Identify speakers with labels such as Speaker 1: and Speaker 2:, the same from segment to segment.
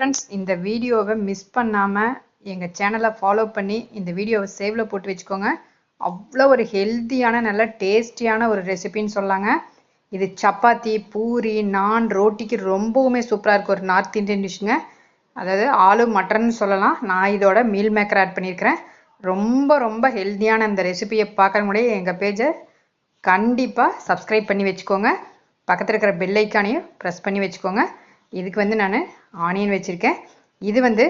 Speaker 1: Friends இந்த வீடியோவை miss பண்ணாமல் எங்கள் சேனலை ஃபாலோ பண்ணி இந்த வீடியோவை சேவில் போட்டு வச்சுக்கோங்க. அவ்வளோ ஒரு ஹெல்த்தியான நல்ல டேஸ்டியான ஒரு ரெசிபின்னு சொல்லாங்க. இது சப்பாத்தி பூரி நான் ரோட்டிக்கு ரொம்பவுமே சூப்பராக இருக்கும் ஒரு நார்த் இந்தியன் டிஷ்ஷுங்க அதாவது ஆலு மட்டன் சொல்லலாம். நான் இதோட மீல் மேக்கர் ஆட் பண்ணியிருக்கிறேன். ரொம்ப ரொம்ப ஹெல்த்தியான அந்த ரெசிபியை பார்க்குற முடியே எங்கள் பேஜை கண்டிப்பாக சப்ஸ்கிரைப் பண்ணி வச்சுக்கோங்க. பக்கத்தில் இருக்கிற பெல் ஐக்கானையும் ப்ரெஸ் பண்ணி வச்சுக்கோங்க. இதுக்கு வந்து நான் ஆனியன் வச்சுருக்கேன். இது வந்து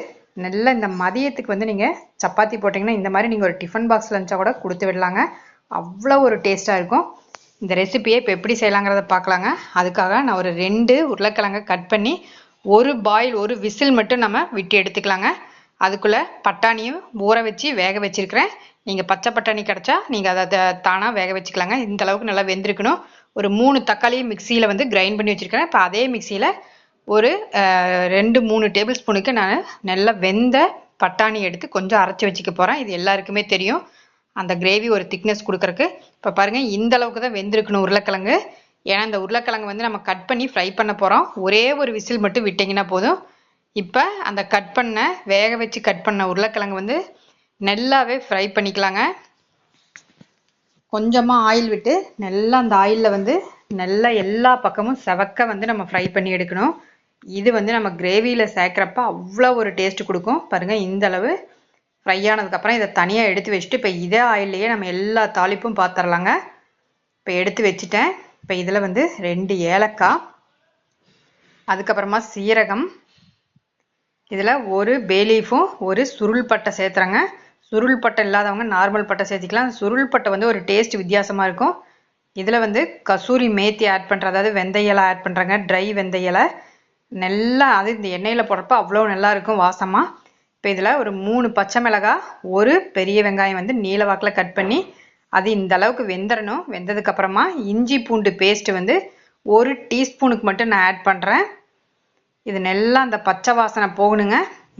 Speaker 1: நல்ல இந்த மதியத்துக்கு வந்து நீங்கள் சப்பாத்தி போட்டிங்கன்னா இந்த மாதிரி நீங்கள் ஒரு டிஃபன் பாக்ஸ் லஞ்சாக கூட கொடுத்து விடலாங்க. அவ்வளோ ஒரு டேஸ்ட்டாக இருக்கும். இந்த ரெசிபியை இப்போ எப்படி செய்யலாங்கிறத பார்க்கலாங்க. அதுக்காக நான் ஒரு ரெண்டு உருளைக்கிழங்க கட் பண்ணி ஒரு பாயில் ஒரு விசில் மட்டும் நம்ம விட்டு எடுத்துக்கலாங்க. அதுக்குள்ளே பட்டாணியும் ஊற வச்சு வேக வச்சுருக்கிறேன். நீங்கள் பச்சை பட்டாணி கிடச்சா நீங்கள் அதை தானாக வேக வச்சுக்கலாங்க. இந்த அளவுக்கு நல்லா வெந்திருக்கணும். ஒரு மூணு தக்காளியும் மிக்சியில் வந்து கிரைண்ட் பண்ணி வச்சுருக்கிறேன். இப்போ அதே மிக்சியில் ஒரு ரெண்டு மூணு டேபிள் ஸ்பூனுக்கு நான் நல்லா வெந்த பட்டாணி எடுத்து கொஞ்சம் அரைச்சி வச்சுக்க போகிறேன் இது எல்லாருக்குமே தெரியும். அந்த கிரேவி ஒரு திக்னஸ் கொடுக்குறக்கு இப்போ பாருங்கள் இந்த அளவுக்கு தான் வெந்திருக்கணும் உருளைக்கிழங்கு. ஏன்னா இந்த உருளைக்கிழங்கு வந்து நம்ம கட் பண்ணி ஃப்ரை பண்ண போகிறோம் ஒரே ஒரு விசில் மட்டும் விட்டிங்கன்னா போதும். இப்போ அந்த கட் பண்ண வேக வச்சு கட் பண்ண உருளைக்கிழங்கு வந்து நல்லாவே ஃப்ரை பண்ணிக்கலாங்க. கொஞ்சமாக ஆயில் விட்டு நல்லா அந்த ஆயிலில் வந்து நல்லா எல்லா பக்கமும் செவக்க வந்து நம்ம ஃப்ரை பண்ணி எடுக்கணும். இது வந்து நம்ம கிரேவியில் சேர்க்குறப்ப அவ்வளோ ஒரு டேஸ்ட் கொடுக்கும். பாருங்கள் இந்த அளவு ஃப்ரை ஆனதுக்கப்புறம் இதை தனியாக எடுத்து வச்சுட்டு இப்போ இதே ஆயிலையே நம்ம எல்லா தாளிப்பும் பார்த்துடலாங்க இப்போ எடுத்து வச்சுட்டேன். இப்போ இதில் வந்து ரெண்டு ஏலக்காய் அதுக்கப்புறமா சீரகம் இதில் ஒரு பேலீஃபும் ஒரு சுருள் பட்டை சேர்த்துறேங்க. சுருள் பட்டை இல்லாதவங்க நார்மல் பட்டை சேர்த்திக்கலாம். சுருள் பட்டை வந்து ஒரு டேஸ்ட் வித்தியாசமாக இருக்கும். இதில் வந்து கசூரி மேத்தி ஆட் பண்ணுற அதாவது வெந்தய ஆட் பண்ணுறேங்க ட்ரை வெந்தயலை நல்லா அது இந்த எண்ணெயில் போடுறப்ப அவ்வளோ நல்லா இருக்கும் வாசமாக இப்போ இதில் ஒரு மூணு பச்சை மிளகாய் ஒரு பெரிய வெங்காயம் வந்து நீல வாக்கில் கட் பண்ணி அது இந்த அளவுக்கு வெந்துடணும் வெந்ததுக்கப்புறமா இஞ்சி பூண்டு பேஸ்ட்டு வந்து ஒரு டீஸ்பூனுக்கு மட்டும் நான் ஆட் பண்ணுறேன் இது நல்லா அந்த பச்சை வாசனை போகணுங்க.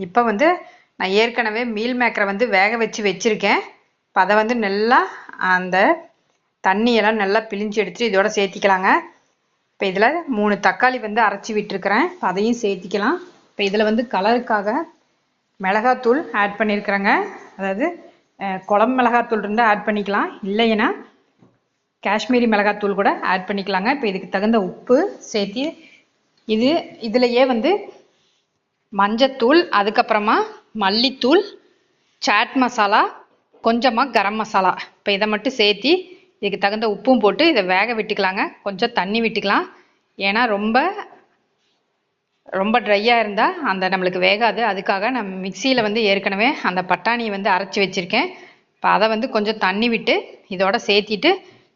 Speaker 1: இப்போ வந்து நான் ஏற்கனவே மீல் மேக்கரை வந்து வேக வச்சு வச்சுருக்கேன். இப்போ அதை வந்து நல்லா அந்த தண்ணியெல்லாம் நல்லா பிழிஞ்சு எடுத்துட்டு இதோட சேர்த்திக்கலாங்க. இப்போ இதில் மூணு தக்காளி வந்து அரைச்சி விட்டுருக்கிறேன். இப்போ அதையும் சேர்த்திக்கலாம். இப்போ இதில் வந்து கலருக்காக மிளகாத்தூள் ஆட் பண்ணியிருக்கிறேங்க அதாவது குழம்பு மிளகாத்தூள் இருந்தால் ஆட் பண்ணிக்கலாம். இல்லைன்னா காஷ்மீரி மிளகாத்தூள் கூட ஆட் பண்ணிக்கலாங்க. இப்போ இதுக்கு தகுந்த உப்பு சேர்த்தி இது இதுலையே வந்து மஞ்சத்தூள் அதுக்கப்புறமா மல்லித்தூள் சாட் மசாலா கொஞ்சமாக கரம் மசாலா இப்போ இதை மட்டும் சேர்த்தி இதுக்கு தகுந்த உப்பும் போட்டு இதை வேக விட்டுக்கலாங்க. கொஞ்சம் தண்ணி விட்டுக்கலாம். ஏன்னா ரொம்ப ரொம்ப ட்ரையாக இருந்தால் அந்த நம்மளுக்கு வேகாது. அதுக்காக நான் மிக்சியில் வந்து ஏற்கனவே அந்த பட்டாணியை வந்து அரைச்சி வச்சுருக்கேன். இப்போ அதை வந்து கொஞ்சம் தண்ணி விட்டு இதோட சேர்த்திட்டு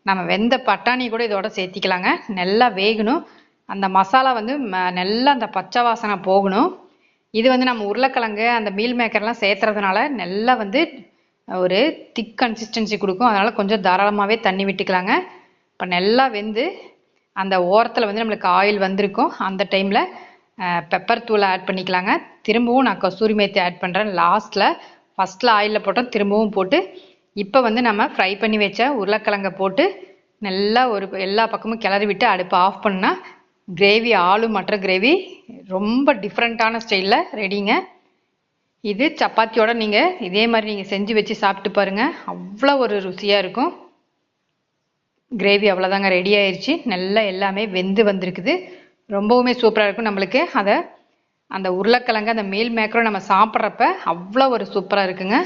Speaker 1: நம்ம வெந்த பட்டாணி கூட இதோட சேர்த்திக்கலாங்க. நல்லா வேகணும். அந்த மசாலா வந்து நல்லா அந்த பச்சை வாசனை போகணும். இது வந்து நம்ம உருளைக்கிழங்கு அந்த மீல் மேக்கர்லாம் சேர்த்துறதுனால நல்லா வந்து ஒரு திக் கன்சிஸ்டன்சி கொடுக்கும். அதனால் கொஞ்சம் தாராளமாகவே தண்ணி விட்டுக்கலாங்க. இப்போ நல்லா வெந்து அந்த ஓரத்தில் வந்து நம்மளுக்கு ஆயில் வந்திருக்கும். அந்த டைமில் பெப்பர் தூளை ஆட் பண்ணிக்கலாங்க. திரும்பவும் நான் கசூரி மேத்தி ஆட் பண்ணுறேன் லாஸ்ட்டில் ஃபஸ்ட்டில் ஆயிலில் போட்டோம். திரும்பவும் போட்டு இப்போ வந்து நம்ம ஃப்ரை பண்ணி வச்ச உருளைக்கிழங்கை போட்டு நல்லா ஒரு எல்லா பக்கமும் கிளறி விட்டு அடுப்பு ஆஃப் பண்ணால் கிரேவி ஆளு மற்ற கிரேவி ரொம்ப டிஃப்ரெண்ட்டான ஸ்டைலில் ரெடிங்க இது சப்பாத்தியோட நீங்கள் இதே மாதிரி நீங்கள் செஞ்சு வச்சு சாப்பிட்டு பாருங்கள் அவ்வளோ ஒரு ருசியாக இருக்கும். கிரேவி அவ்வளோதாங்க ரெடி ஆயிடுச்சு நல்லா எல்லாமே வெந்து வந்திருக்குது. ரொம்பவுமே சூப்பராக இருக்கும் நம்மளுக்கு. அதை அந்த உருளைக்கிழங்கு அந்த மீல் மேக்கரும் நம்ம சாப்பிட்றப்ப அவ்வளோ ஒரு சூப்பராக இருக்குங்க.